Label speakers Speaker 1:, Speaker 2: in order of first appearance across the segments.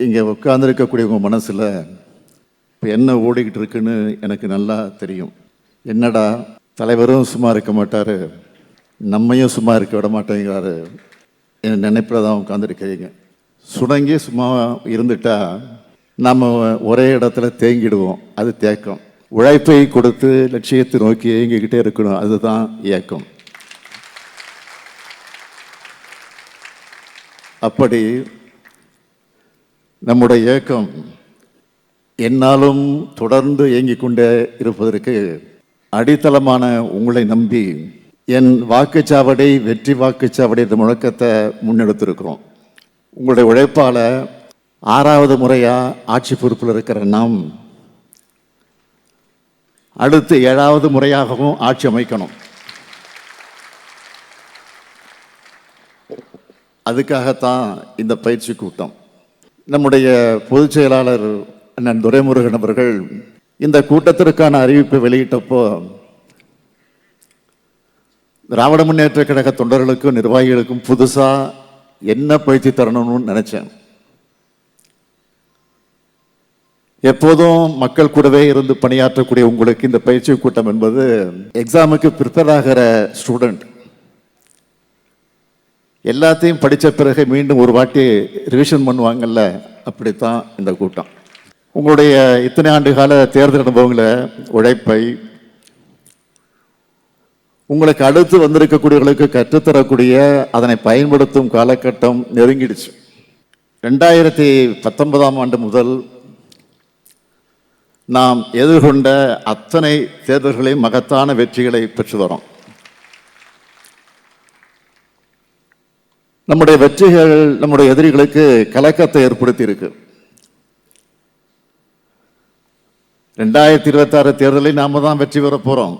Speaker 1: இங்கே உட்காந்துருக்கக்கூடியவங்க மனசில் இப்போ என்ன ஓடிக்கிட்டு இருக்குன்னு எனக்கு நல்லா தெரியும். என்னடா தலைவரும் சும்மா இருக்க மாட்டார் நம்மையும் சும்மா இருக்க விட மாட்டேங்கிறாரு என் நினைப்பில் தான் உட்காந்துருக்கிறீங்க சுணங்கி சும்மா இருந்துட்டா நம்ம ஒரே இடத்துல தேங்கிடுவோம் அது தேக்கம். உழைப்பை கொடுத்து லட்சியத்தை நோக்கி இயங்கிக்கிட்டே இருக்கணும் அதுதான் இயக்கம். அப்படி நம்முடைய இயக்கம் என்னாலும் தொடர்ந்து இயங்கிக் கொண்டே இருப்பதற்கு அடித்தளமான உங்களை நம்பி என் வாக்குச்சாவடி வெற்றி வாக்குச்சாவடி என்ற முழக்கத்தை முன்னெடுத்திருக்கிறோம். உங்களுடைய உழைப்பால் ஆறாவது முறையாக ஆட்சி பொறுப்பில் இருக்கிற நாம் அடுத்து ஏழாவது முறையாகவும் ஆட்சி அமைக்கணும். அதுக்காகத்தான் இந்த பயிற்சி கூட்டம். நம்முடைய பொதுச் செயலாளர் அண்ணன் துரைமுருகன் அவர்கள் இந்த கூட்டத்திற்கான அறிவிப்பை வெளியிட்டப்போ திராவிட முன்னேற்ற கழக தொண்டர்களுக்கும் நிர்வாகிகளுக்கும் புதுசாக என்ன பயிற்சி தரணும்னு நினைச்சேன். எப்போதும் மக்கள் கூடவே இருந்து பணியாற்றக்கூடிய உங்களுக்கு இந்த பயிற்சி கூட்டம் என்பது எக்ஸாமுக்கு ப்ரிப்பேர் ஆகிற ஸ்டூடெண்ட் எல்லாத்தையும் படித்த பிறகு மீண்டும் ஒரு வாட்டி ரிவிஷன் பண்ணுவாங்கல்ல அப்படித்தான் இந்த கூட்டம். உங்களுடைய இத்தனை ஆண்டு கால தேர்தல் அனுபவங்களை உழைப்பை உங்களுக்கு அடுத்து வந்திருக்கக்கூடியவர்களுக்கு கற்றுத்தரக்கூடிய அதனை பயன்படுத்தும் காலகட்டம் நெருங்கிடுச்சு. ரெண்டாயிரத்தி பத்தொன்பதாம் ஆண்டு முதல் நாம் எதிர்கொண்ட அத்தனை தேர்தல்களையும் மகத்தான வெற்றிகளை பெற்று வரோம் நம்முடைய வெற்றிகள் நம்முடைய எதிரிகளுக்கு கலக்கத்தை ஏற்படுத்தி இருக்கு ரெண்டாயிரத்தி இருபத்தாறு தேர்தலில் நாம தான் வெற்றி பெற போறோம்.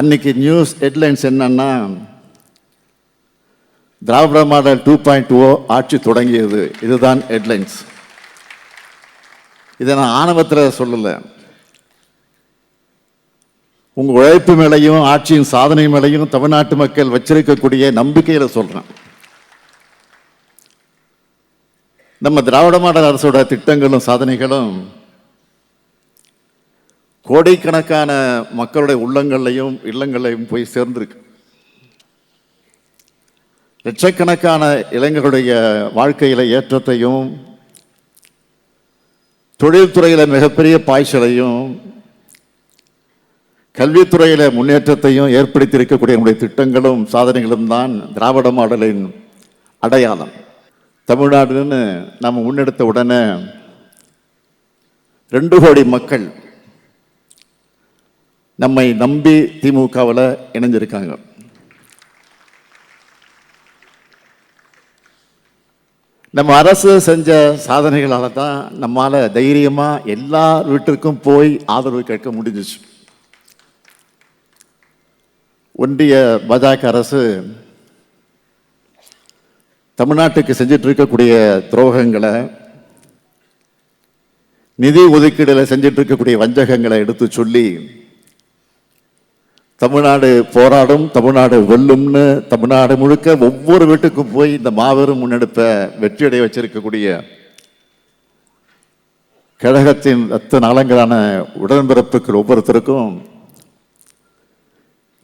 Speaker 1: அன்னைக்கு நியூஸ் ஹெட்லைன்ஸ் என்னன்னா Dravida model two point O ஆட்சி தொடங்கியது. இதுதான் ஹெட்லைன்ஸ். இதை நான் ஆணவத்தில் சொல்லலை. உங்க உழைப்பு மேலையும் ஆட்சியின் சாதனை மேலையும் தமிழ்நாட்டு மக்கள் வச்சிருக்கக்கூடிய நம்பிக்கையில சொல்றேன். நம்ம திராவிட மாடல் அரசோட திட்டங்களும் சாதனைகளும் கோடிக்கணக்கான மக்களுடைய உள்ளங்கள்லையும் இல்லங்களையும் போய் சேர்ந்திருக்கு. லட்சக்கணக்கான இளைஞர்களுடைய வாழ்க்கையில ஏற்றத்தையும் தொழில்துறையில் மிகப்பெரிய பாய்ச்சலையும் கல்வித்துறையில் முன்னேற்றத்தையும் ஏற்படுத்தி இருக்கக்கூடிய நம்முடைய திட்டங்களும் சாதனைகளும் தான் திராவிட மாடலின் அடையாளம். தமிழ்நாடுன்னு நம்ம முன்னெடுத்த உடனே ரெண்டு கோடி மக்கள் நம்மை நம்பி திமுகவில் இணைஞ்சிருக்காங்க. நம்ம அரசு செஞ்ச சாதனைகளால தான் நம்மால தைரியமாக எல்லா வீட்டிற்கும் போய் ஆதரவு கேட்க முடிஞ்சிச்சு. ஒன்றிய பாஜக அரசு தமிழ்நாட்டுக்கு செஞ்சிட்டு இருக்கக்கூடிய துரோகங்களை நிதி ஒதுக்கீடுல செஞ்சிட்டு இருக்கக்கூடிய வஞ்சகங்களை எடுத்து சொல்லி தமிழ்நாடு போராடும் தமிழ்நாடு வெல்லும்னு தமிழ்நாடு முழுக்க ஒவ்வொரு வீட்டுக்கும் போய் இந்த மாபெரும் முன்னெடுப்பை வெற்றியடைய வச்சிருக்கக்கூடிய கழகத்தின் ரத்த நலங்களான உடன்பிறப்புகள் ஒவ்வொருத்தருக்கும்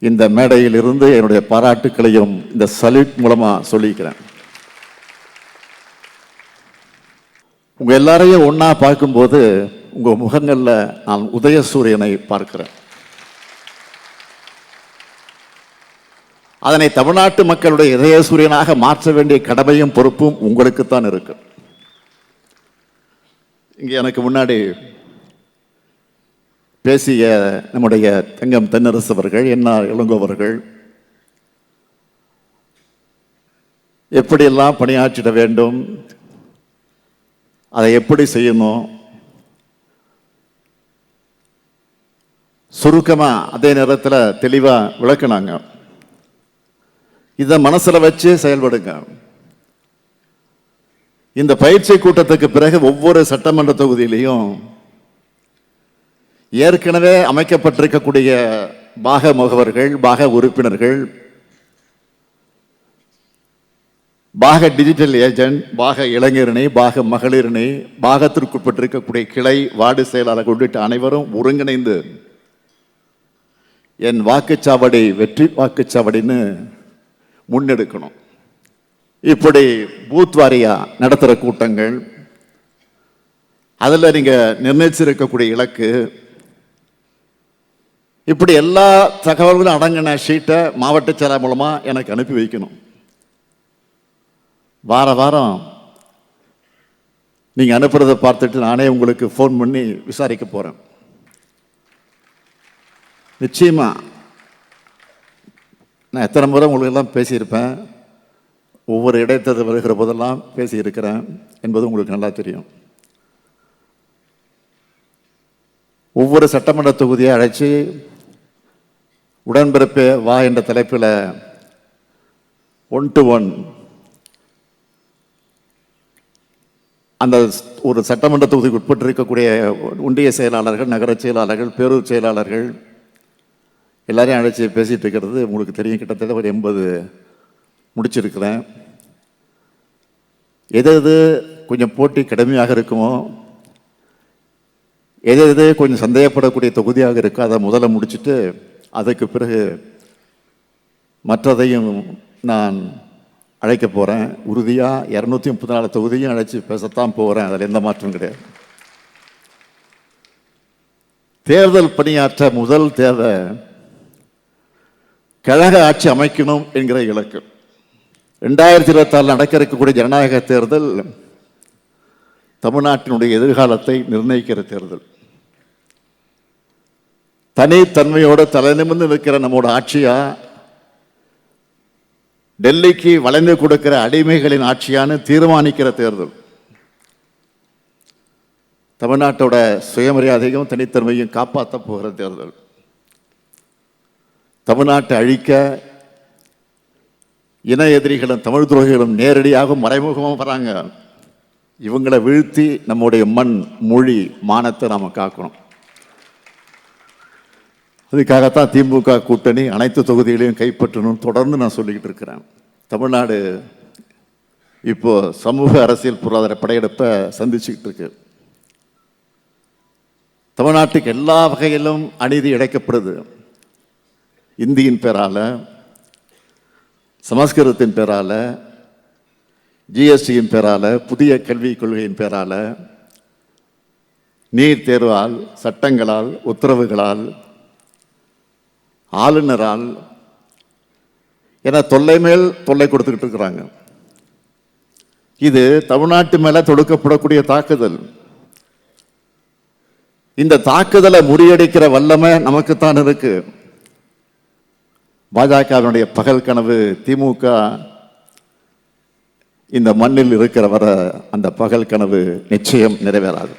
Speaker 1: இந்த மேடையில் இருந்து என்னுடைய பாராட்டுக்களையும் இந்த சல்யூட் மூலமாக சொல்லிக்கிறேன். உங்கள் எல்லாரையும் ஒன்றா பார்க்கும்போது உங்கள் முகங்களில் நான் உதயசூரியனை பார்க்கிறேன். அதனை தமிழ்நாட்டு மக்களுடைய இதயசூரியனாக மாற்ற வேண்டிய கடமையும் பொறுப்பும் உங்களுக்குத்தான் இருக்கு. இங்கே எனக்கு முன்னாடி பேசிய நம்முடைய தங்கம் தென்னரசு அவர்கள் என்ன இளங்கோவர்கள் எப்படியெல்லாம் பணியாற்றிட வேண்டும் அதை எப்படி செய்யணும் சுருக்கமாக அதே நேரத்தில் தெளிவாக விளக்குனாங்க. இதை மனசில் வச்சு செயல்படுங்க. இந்த பயிற்சி கூட்டத்துக்கு பிறகு ஒவ்வொரு சட்டமன்ற தொகுதியிலையும் ஏற்கனவே அமைக்கப்பட்டிருக்கக்கூடிய பாக முகவர்கள் பாக உறுப்பினர்கள் பாக டிஜிட்டல் ஏஜென்ட் பாக இளைஞரணி பாக மகளிரணி பாகத்திற்குட்பட்டிருக்கக்கூடிய கிளை வார்டு செயலாளர் உள்ளிட்ட அனைவரும் ஒருங்கிணைந்து என் வாக்குச்சாவடி வெற்றி வாக்குச்சாவடின்னு முன்னெடுக்கணும். இப்படி பூத் வாரியாக நடத்துகிற கூட்டங்கள் அதில் நீங்கள் நிர்ணயிச்சிருக்கக்கூடிய இலக்கு இப்படி எல்லா தகவல்களும் அடங்கின ஷீட்டை மாவட்ட செயலர் மூலமாக எனக்கு அனுப்பி வைக்கணும். வார வாரம் நீங்கள் அனுப்புறதை பார்த்துட்டு நானே உங்களுக்கு ஃபோன் பண்ணி விசாரிக்க போகிறேன் நிச்சயமாக நான் எத்தனை முறை உங்களுக்கு எல்லாம் பேசியிருப்பேன். ஒவ்வொரு இடைத்தேர்தல் வருகிற போதெல்லாம் பேசியிருக்கிறேன் என்பது உங்களுக்கு நல்லா தெரியும். ஒவ்வொரு சட்டமன்ற தொகுதியை அழைச்சி உடன்பிறப்பே வா என்ற தலைப்பில் ஒன் டு ஒன் அந்த ஒரு சட்டமன்ற தொகுதிக்கு உட்பட்டு இருக்கக்கூடிய ஒன்றிய செயலாளர்கள் நகர செயலாளர்கள் பேரூர் செயலாளர்கள் எல்லாரையும் அழைச்சி பேசிகிட்டு இருக்கிறது. உங்களுக்கு தெரியும் கிட்டத்தட்ட ஒரு எண்பது முடிச்சிருக்கிறேன். எது எது கொஞ்சம் போட்டி கடுமையாக இருக்குமோ எது எது கொஞ்சம் சந்தேகப்படக்கூடிய தொகுதியாக இருக்கோ அதை முதல்ல முடிச்சுட்டு அதுக்கு பிறகு மற்றதையும் நான் அழைக்க போகிறேன் உறுதியாக இரநூத்தி முப்பத்தி நாலு தொகுதியும் அழைச்சி பேசத்தான் போகிறேன் அதில் எந்த மாற்றம் கிடையாது. தேர்தல் பணியாற்ற முதல் தேவை கழக ஆட்சி அமைக்கணும் என்கிற இலக்கு. ரெண்டாயிரத்தி இருபத்தாறு நடக்க இருக்கக்கூடிய ஜனநாயக தேர்தல் தமிழ்நாட்டினுடைய எதிர்காலத்தை நிர்ணயிக்கிற தேர்தல். தனித்தன்மையோட தலை நிமிர்ந்து நிற்கிற நம்மோட ஆட்சியா? டெல்லிக்கு வளைந்து கொடுக்கிற அடிமைகளின் ஆட்சியான்னு தீர்மானிக்கிற தேர்தல். தமிழ்நாட்டோட சுயமரியாதையும் தனித்தன்மையும் காப்பாற்ற போகிற தேர்தல். தமிழ்நாட்டை அழிக்க இன எதிரிகளும் தமிழ் துரோகிகளும் நேரடியாக மறைமுகமாக வராங்க. இவங்களை வீழ்த்தி நம்முடைய மண் மொழி மானத்தை நாம் காக்கணும். அதுக்காகத்தான் திமுக கூட்டணி அனைத்து தொகுதிகளையும் கைப்பற்றணும் தொடர்ந்து நான் சொல்லிக்கிட்டு இருக்கிறேன். தமிழ்நாடு இப்போது சமூக அரசியல் பொருளாதார படையெடுப்பை சந்திச்சுக்கிட்டு இருக்கு. தமிழ்நாட்டுக்கு எல்லா வகையிலும் அநீதி இழைக்கப்படுது. இந்தியின் பேரால் சமஸ்கிருதத்தின் பேரால் ஜிஎஸ்டியின் பேரால் புதிய கல்விக் கொள்கையின் பேரால் நீட் தேர்வால் சட்டங்களால் உத்தரவுகளால் ஆளுநரால் என தொல்லை மேல் தொல்லை கொடுத்துக்கிட்டு இருக்கிறாங்க. இது தமிழ்நாட்டு மேலே தொடுக்கப்படக்கூடிய தாக்குதல். இந்த தாக்குதலை முறியடிக்கிற வல்லமை நமக்குத்தான் இருக்கு. பாஜகவினுடைய பகல் கனவு திமுக இந்த மண்ணில் இருக்கிற வர அந்த பகல் கனவு நிச்சயம் நிறைவேறாது.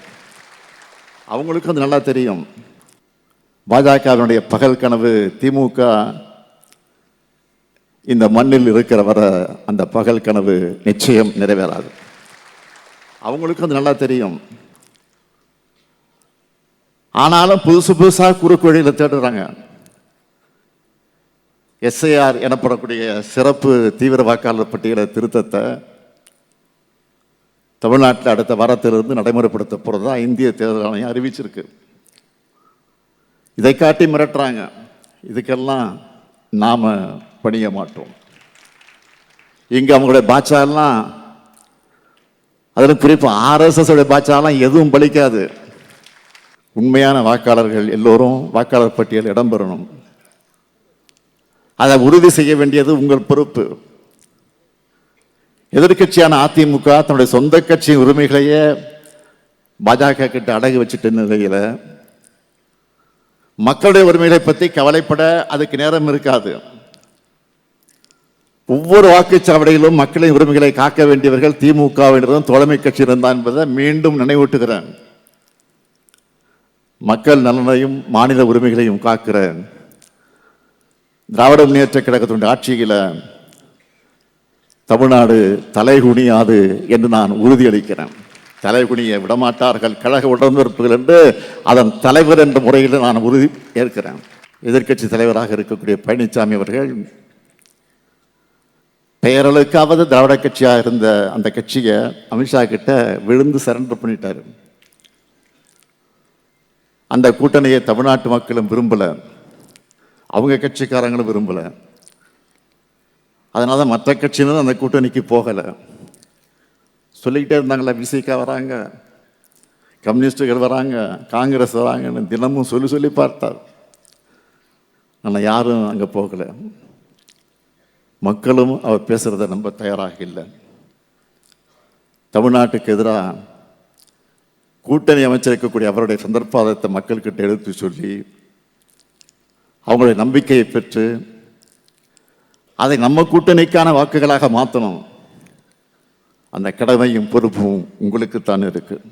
Speaker 1: அவங்களுக்கும் அது நல்லா தெரியும். பாஜகவினுடைய பகல் கனவு திமுக இந்த மண்ணில் இருக்கிற வர அந்த பகல் கனவு நிச்சயம் நிறைவேறாது. அவங்களுக்கும் அது நல்லா தெரியும். ஆனாலும் புதுசு புதுசாக குறுக்கு வழியில் தேடுறாங்க. எஸ்ஐஆர் எனப்படக்கூடிய சிறப்பு தீவிர வாக்காளர் பட்டியலை திருத்தத்தை தமிழ்நாட்டில் அடுத்த வாரத்திலிருந்து நடைமுறைப்படுத்த போகிறதா இந்திய தேர்தல் ஆணையம் அறிவிச்சிருக்கு. இதை காட்டி மிரட்டுறாங்க. இதுக்கெல்லாம் நாம் பணிய மாட்டோம். இங்கே அவங்களுடைய பாட்சாலாம் அதில் குறிப்பாக ஆர்எஸ்எஸ் உடைய பாட்சாலாம் எதுவும் பலிக்காது. உண்மையான வாக்காளர்கள் எல்லோரும் வாக்காளர் பட்டியல் இடம்பெறணும் அதை உறுதி செய்ய வேண்டியது உங்கள் பொறுப்பு. எதிர்க்கட்சியான அதிமுக தன்னுடைய சொந்த கட்சியின் உரிமைகளையே பாஜக கிட்ட அடகு வச்சுட்டு நிலையில் மக்களுடைய உரிமைகளை பற்றி கவலைப்பட அதுக்கு நேரம் இருக்காது. ஒவ்வொரு வாக்குச்சாவடியிலும் மக்களின் உரிமைகளை காக்க வேண்டியவர்கள் திமுகவினரும் தோழமை கட்சி இருந்தான் என்பதை மீண்டும் நினைவூட்டுகிறேன். மக்கள் நலனையும் மாநில உரிமைகளையும் காக்கிற திராவிட முன்னேற்ற கழகத்தினுடைய ஆட்சியில் தமிழ்நாடு தலைகுனியாது என்று நான் உறுதியளிக்கிறேன். தலைகுனிய விடமாட்டார்கள் கழக உடன்பிறப்புகள் என்று அதன் தலைவர் என்ற முறையில் நான் உறுதி ஏற்கிறேன். எதிர்க்கட்சி தலைவராக இருக்கக்கூடிய பழனிசாமி அவர்கள் பெயரளவுக்காவது திராவிட கட்சியாக இருந்த அந்த கட்சியை அமித்ஷா கிட்ட விழுந்து சரண்டர் பண்ணிட்டாரு. அந்த கூட்டணியை தமிழ்நாட்டு மக்களும் விரும்பலை. அவங்க கட்சிக்காரங்களும் விரும்பலை. அதனால தான் மற்ற கட்சியினரும் அந்த கூட்டணிக்கு போகலை. சொல்லிக்கிட்டே இருந்தாங்களா விசிகா வராங்க கம்யூனிஸ்டுகள் வராங்க காங்கிரஸ் வராங்கன்னு தினமும் சொல்லி சொல்லி பார்த்தார். ஆனால் யாரும் அங்கே போகலை. மக்களும் அவர் பேசுகிறத நம்ப தயாராக இல்லை. தமிழ்நாட்டுக்கு எதிராக கூட்டணி அமைச்சிருக்கக்கூடிய அவருடைய சந்தர்ப்பாதத்தை மக்கள்கிட்ட எடுத்து சொல்லி அவங்களுடைய நம்பிக்கையை பெற்று அதை நம்ம கூட்டணிக்கான வாக்குகளாக மாற்றணும் அந்த கடமையும் பொறுப்பும் உங்களுக்குத்தான் இருக்குது